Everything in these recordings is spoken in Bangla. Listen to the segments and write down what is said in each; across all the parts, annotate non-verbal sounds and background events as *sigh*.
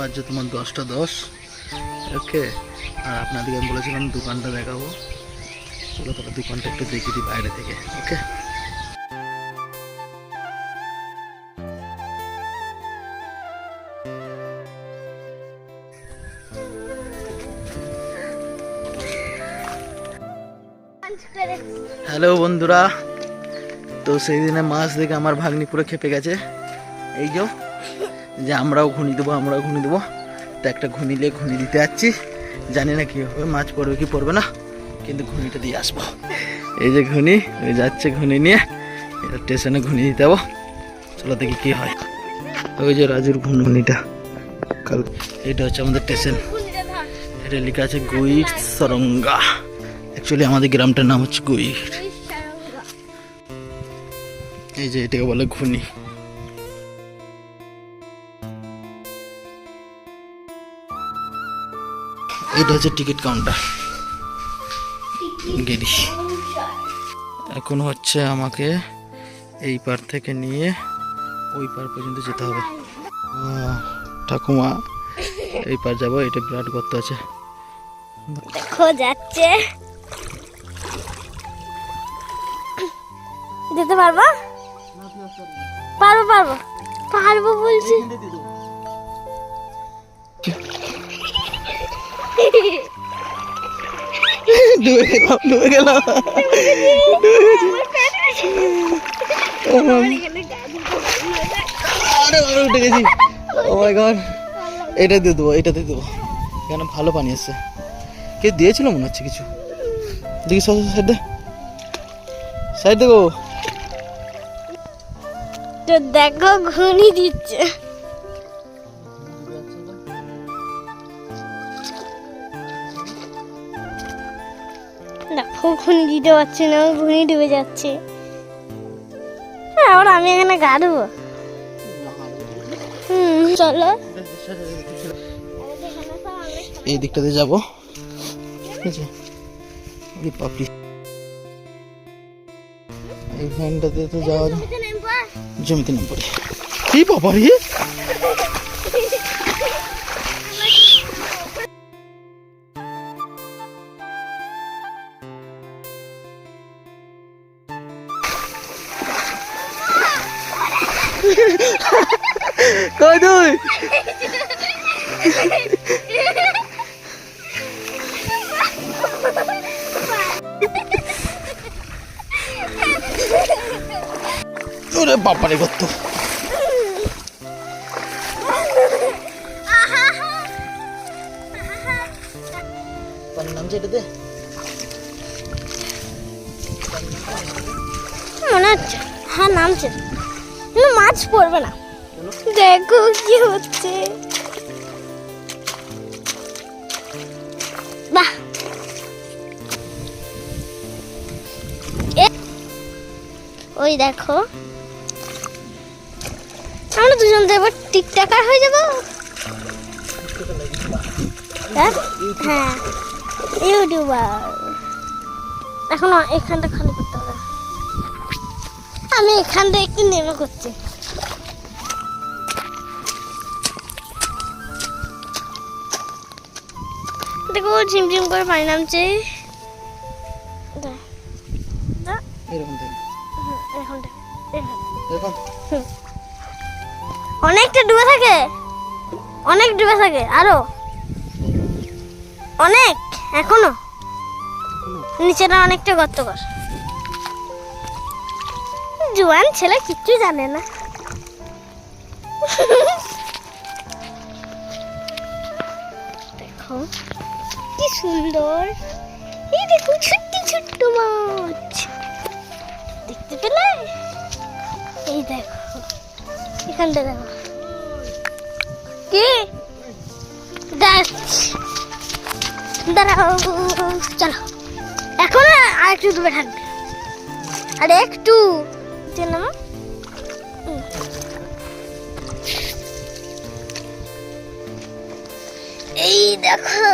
বাজছে তোমার দশটা দশ। ওকে, আর আপনাদেরকে আমি বলেছিলাম দোকানটা দেখাবো। চলো তাহলে দোকানটা একটু দেখে দিই বাইরে থেকে, ওকে? হ্যালো বন্ধুরা, তো সেই দিনে মাছ দেখে আমার ভাগ্নি পুরো খেপে গেছে। এই যে যে আমরাও ঘুনি দেবো, আমরাও ঘুনি দেবো। তো একটা ঘুনি নিয়ে ঘুনি দিতে যাচ্ছি। জানি না কি হবে মাছ পড়বে কি পড়বে না, কিন্তু ঘুনিটা দিয়ে আসব। এই যে ঘুনি ওই যাচ্ছে ঘুনি নিয়ে। এটা স্টেশনে ঘুনি দিতে যাব। চলো দেখি কী হয়। ওই যে রাজুর ঘুনুনিটা কাল এটা হচ্ছে আমাদের স্টেশন। এটা লেখা আছে গুইট সরঙ্গা। অ্যাকচুয়ালি আমাদের গ্রামটার নাম হচ্ছে গুইট এই যে এটাকে বলে ঘুনি এটা হচ্ছে টিকিট কাউন্টার। গেলি এখন হচ্ছে আমাকে এই পার থেকে নিয়ে ওই পার পর্যন্ত যেতে হবে। ঠাকুমা, এই পার যাব, এটা বিরাট গর্ত আছে। দেখো, যাচ্ছে। যেতে পারব? পারব পারব। পারব বলছি। ডুবে গেলাম ডুবে আরে উঠে গেছি। ও মাই গড এটা দিয়ে দেবো, এটা দিয়ে দেবো। এখানে ভালো পানি আসছে কে দিয়েছিল মনে হচ্ছে কিছু? দেখি সাইড দে। সাইড দেখো দেখো, ঘুনি দিচ্ছে। দেখো ঘুনি দিতে পারছি না ঘুনি ডুবে যাচ্ছে। হ্যাঁ আবার আমি এখানে গা দেবো হুম চলো। এই দিকটাতে যাব। ঠিক আছে। ওরে বাপরে এই ভ্যানটাতে তো যাওয়া জমিতে নাম পড়ে কি বাবা রে? ওরে বাপারে কত মনে হচ্ছে। হ্যাঁ নামছে কিন্তু মাছ পড়বে না। দেখো কি হচ্ছে। বাহ। ওই দেখো। আমরা দুজন তো এবার টিকটাকার হয়ে যাব। হ্যাঁ? হ্যাঁ। ইউটিউবার। এখন এখানটা খালি করতে হবে। আমি এখানটা একটু নেমে করছি দেখো ঝিমঝিম করে পানি নামছে। অনেকটা ডুবে থাকে। অনেক ডুবে থাকে। আরও। অনেক। এখনও। নিচেটা অনেকটা গর্ত কর। জোয়ান ছেলে কিচ্ছু জানে না। দেখো। সুন্দর। এই দেখো, ছোট্ট ছোট্ট মাছ। দেখতে পেলে? এই দেখো, এখানটা দেখো। কি? দাঁড়াও। চলো। এখন আর একটু দূরে থাকবে। আর একটু চলো এই দেখো।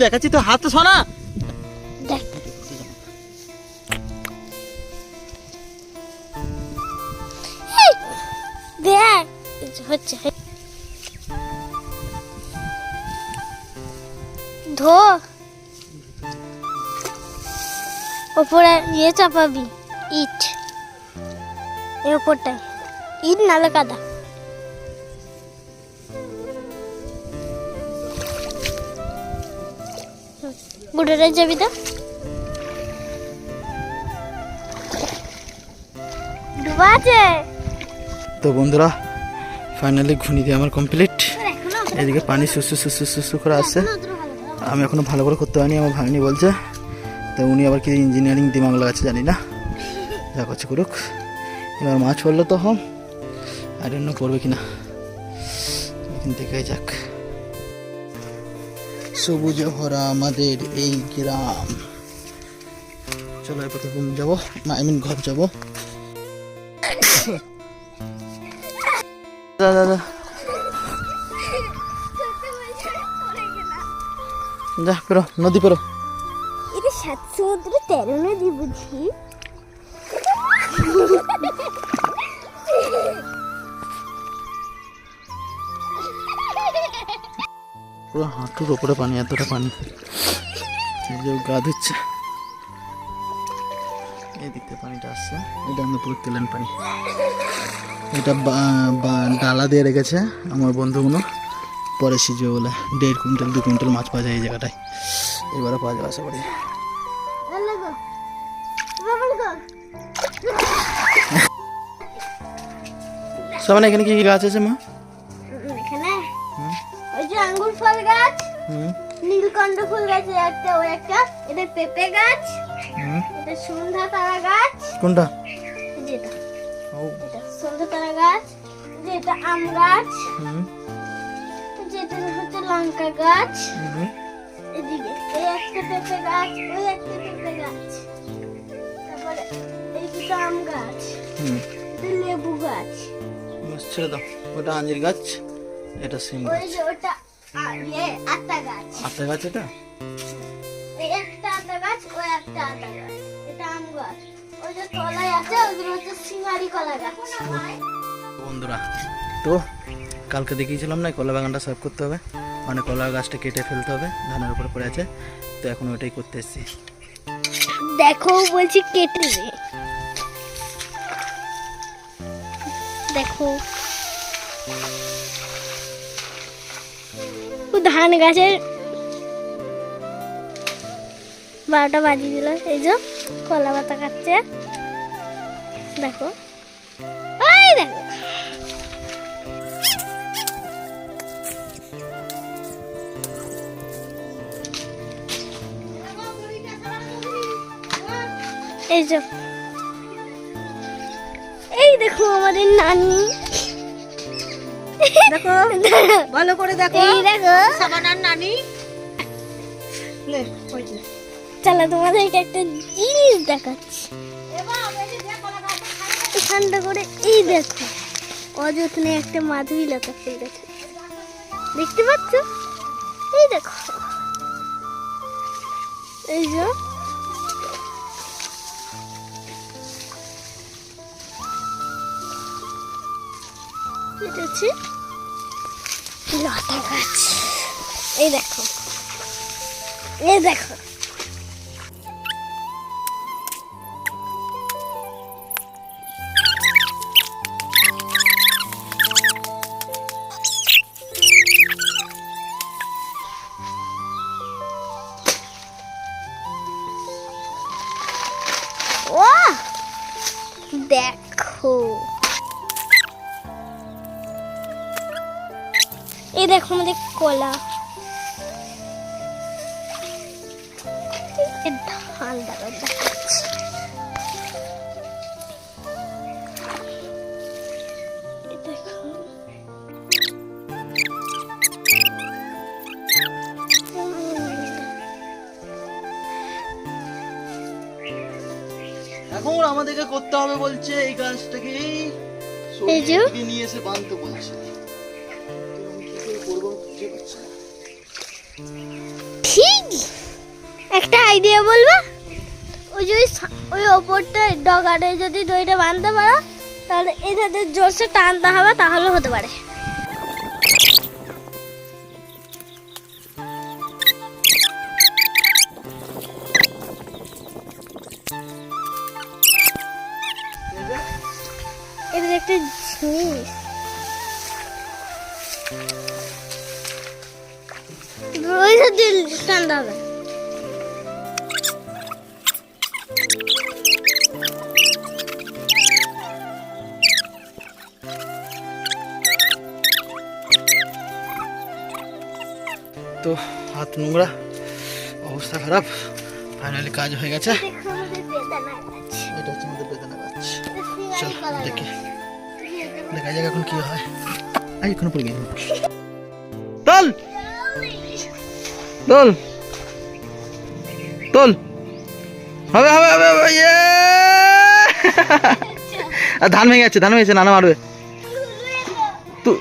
দেখাচ্ছি তো হাত সোনা দেখ। হচ্ছে ধো। ওপরে ইয়ে চাপাবি, ইট। এই ওপরটায় ইট নালে কাদা। বুড়োটাই যাবি তো? ডুবা আছে? তো বন্ধুরা ফাইনালি ঘুনি দিয়ে আমার কমপ্লিট এদিকে পানি সুসু সুসু সুসু করে আসছে আমি এখনও ভালো করে করতে পারিনি আমার ভাগ্নি বলছে। তো উনি আবার কি ইঞ্জিনিয়ারিং দিমাগ লাগাচ্ছে জানি না। *laughs* যা করছে করুক। এবার মাছ পড়ল তো হম আর অন্য পড়বে কিনা। এখান থেকে যাক। সবুজে ভরা আমাদের এই গ্রাম। চলো এবার রুম যাব? আই মিন ঘর যাব। দাদা দাদা। যা পেরো নদী পেরো এটা সাত সমুদ্র তেরো নদী বুঝি। পুরো হাঁটুর ওপরে পানি, এতটা পানি। গা ধুচ্ছে। এই পানিটা আসছে। এটা আমাদের পুরো তেলেন পানি। এটা ডালা দিয়ে রেখেছে আমার বন্ধুগুলো। পরে সিজবে বলে দেড় কুইন্টাল, দু কুইন্টাল মাছ পাওয়া যায় এই জায়গাটায়। এবারে পাওয়া যাবে আশা করি। সবাই এখানে কি কি গাছ আছে মা? নীলকণ্ঠ ফুল গাছ একটা ওই একটা। এটা পেঁপে গাছ এটা সন্ধ্যা তারা গাছ। কোনটা? যেটা। এটা সন্ধ্যা তারা গাছ যেটা আম গাছ হুম। যেটা হচ্ছে লঙ্কা গাছ। এদিকে এই একটা পেঁপে গাছ ওই একটা পেঁপে গাছ। তারপরে এই দুটো আম গাছ। হুম। এটা লেবু গাছ। ছেড়ে দাও। ওটা আঞ্জির গাছ এটা সিম গাছ। ওটা আতা গাছ। আটটা গাছ এটা? একটা আতা গাছ ওই একটা আতা গাছ। এটা আম গাছ। ওই যে তলায় আছে ওগুলো হচ্ছে সিঙ্গারি কলা গাছ। বন্ধুরা তো কালকে দেখিয়েছিলাম না কলা বাগানটা সাফ করতে হবে। মানে কলা গাছটা কেটে ফেলতে হবে ধানের উপরে পড়ে আছে। তো এখন ওইটাই করতে এসেছি। দেখো বলছি কেটে দে। দেখো। ধান গাছের বারোটা বাজিয়ে দিল। এই যে কলা পাতা কাটছে। দেখো। দেখো। এই যে। এই দেখো আমাদের নানি। দেখো ভালো করে দেখো। এই দেখো। সাবানার নানি। চলো তোমাদেরকে একটা জিনিস দেখাচ্ছি। এখানটা করে এই দেখো অযত্নে একটা মাধুরী লতা ফুল গেছে। দেখতে পাচ্ছ? এই দেখো। এই যে। হচ্ছে লতা গাছ। এই দেখো। এই দেখো। ও দেখো। এই দেখো আমাদের কলা। ধান দাঁড়া দেখাচ্ছি। এখন আমাদেরকে করতে হবে বলছে এই গাছটাকে এই নিয়ে এসে বাঁধতে বলছে। একটা আইডিয়া বলবা? ওই যদি ওই সা- ওই ওপরটা ডগারে যদি দইটা বাঁধতে পারো, তাহলে এটাতে জোরসে টানতে হবে তাহলে হতে পারে। এটা একটা জিনিস। টানতে হবে। তো হাত নোংরা অবস্থা খারাপ ফাইনালি কাজ হয়ে গেছে। এটা হচ্ছে আমাদের বেদনা গাছ। চল দেখি। দেখা যাক এখন কি হয়। আই এখনও পড়ে গেছে। তোল! তোল! তোল! হবে হবে হবে হবে, ইয়ে! আর ধান ভেঙে যাচ্ছে ধান ভেঙেছে নানা মারবে। তু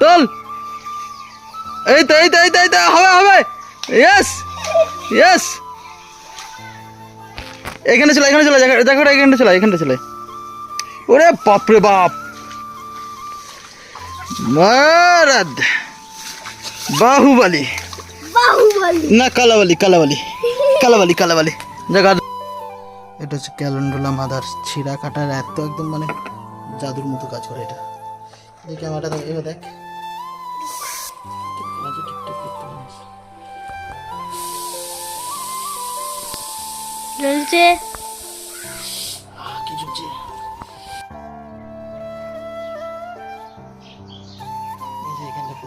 তোল। এই তো এই তো এই তো এই তো হবে হবে। ইয়েস ইয়েস এখানে চলে এখানে চলে দেখো দেখো এখানে চলে এখানে চলে ওরে বাপরে বাপ। মারাদ। বাহুবলি। না কালাবালি কালাবালি কালাবালি কালাবালি। জায়গা এটা হচ্ছে ক্যালেন্ডুলা মাদার ছিঁড়া কাটার এত একদম মানে জাদুর মতো কাজ করে এটা। এই ক্যামেরাটা দেখ এবার দেখ। Noches.